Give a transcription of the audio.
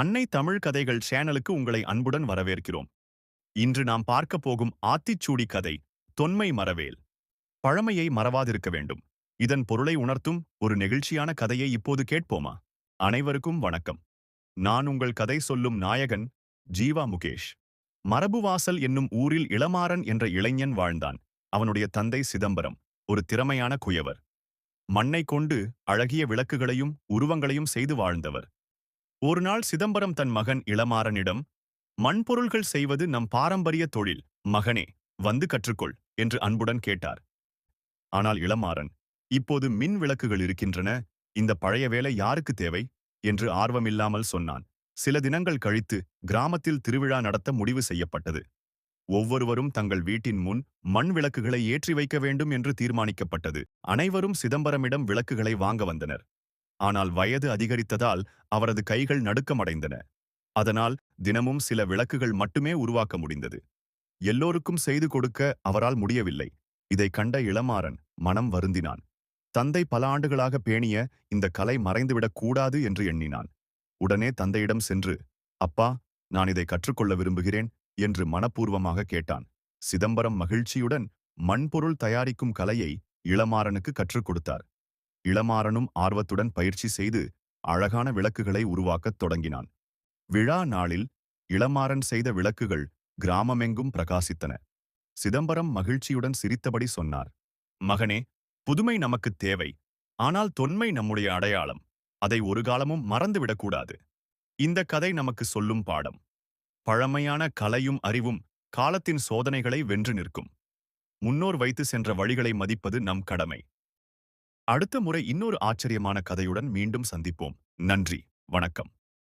அன்னை தமிழ் கதைகள் சேனலுக்கு உங்களை அன்புடன் வரவேற்கிறோம். இன்று நாம் பார்க்க போகும் ஆத்திச்சூடி கதை தொன்மை மறவேல் பழமையை மறவாதிருக்க வேண்டும். இதன் பொருளை உணர்த்தும் ஒரு நெகிழ்ச்சியான கதையை இப்போது கேட்போமா? அனைவருக்கும் வணக்கம். நான் உங்கள் கதை சொல்லும் நாயகன் ஜீவா முகேஷ். மரபுவாசல் என்னும் ஊரில் இளமாறன் என்ற இளைஞன் வாழ்ந்தான். அவனுடைய தந்தை சிதம்பரம் ஒரு திறமையான குயவர். மண்ணை கொண்டு அழகிய விளக்குகளையும் உருவங்களையும் செய்து வாழ்ந்தவர். ஒரு நாள் சிதம்பரம் தன் மகன் இளமாறனிடம் மண்பொருள்கள் செய்வது நம் பாரம்பரிய தொழில் மகனே வந்து கற்றுக்கொள் என்று அன்புடன் கேட்டார். ஆனால் இளமாறன் இப்போது மின் விளக்குகள் இருக்கின்றன இந்த பழைய வேலை யாருக்கு தேவை? என்று ஆர்வமில்லாமல் சொன்னான். சில தினங்கள் கழித்து கிராமத்தில் திருவிழா நடத்த முடிவு செய்யப்பட்டது. ஒவ்வொருவரும் தங்கள் வீட்டின் முன் மண் விளக்குகளை ஏற்றி வைக்க வேண்டும் என்று தீர்மானிக்கப்பட்டது. அனைவரும் சிதம்பரமிடம் விளக்குகளை வாங்க வந்தனர். ஆனால் வயது அதிகரித்ததால் அவரது கைகள் நடுக்கமடைந்தன. அதனால் தினமும் சில விளக்குகள் மட்டுமே உருவாக்க முடிந்தது. எல்லோருக்கும் செய்து கொடுக்க அவரால் முடியவில்லை. இதை கண்ட இளமாறன் மனம் வருந்தினான். தந்தை பல ஆண்டுகளாக பேணிய இந்த கலை மறைந்துவிடக் கூடாது என்று எண்ணினான். உடனே தந்தையிடம் சென்று அப்பா நான் இதை கற்றுக்கொள்ள விரும்புகிறேன் என்று மனப்பூர்வமாக கேட்டான். சிதம்பரம் மகிழ்ச்சியுடன் மண்பொருள் தயாரிக்கும் கலையை இளமாறனுக்கு கற்றுக் கொடுத்தார். இளமாறனும் ஆர்வத்துடன் பயிற்சி செய்து அழகான விளக்குகளை உருவாக்கத் தொடங்கினான். விழா நாளில் இளமாறன் செய்த விளக்குகள் கிராமமெங்கும் பிரகாசித்தன. சிதம்பரம் மகிழ்ச்சியுடன் சிரித்தபடி சொன்னார் மகனே புதுமை நமக்குத் தேவை. ஆனால் தொன்மை நம்முடைய அடையாளம். அதை ஒரு காலமும் மறந்துவிடக்கூடாது இந்த கதை நமக்கு சொல்லும் பாடம். பழமையான கலையும் அறிவும் காலத்தின் சோதனைகளை வென்று நிற்கும். முன்னோர் வைத்து சென்ற வழிகளை மதிப்பது நம் கடமை. அடுத்த முறை இன்னொரு ஆச்சரியமான கதையுடன் மீண்டும் சந்திப்போம். நன்றி. வணக்கம்.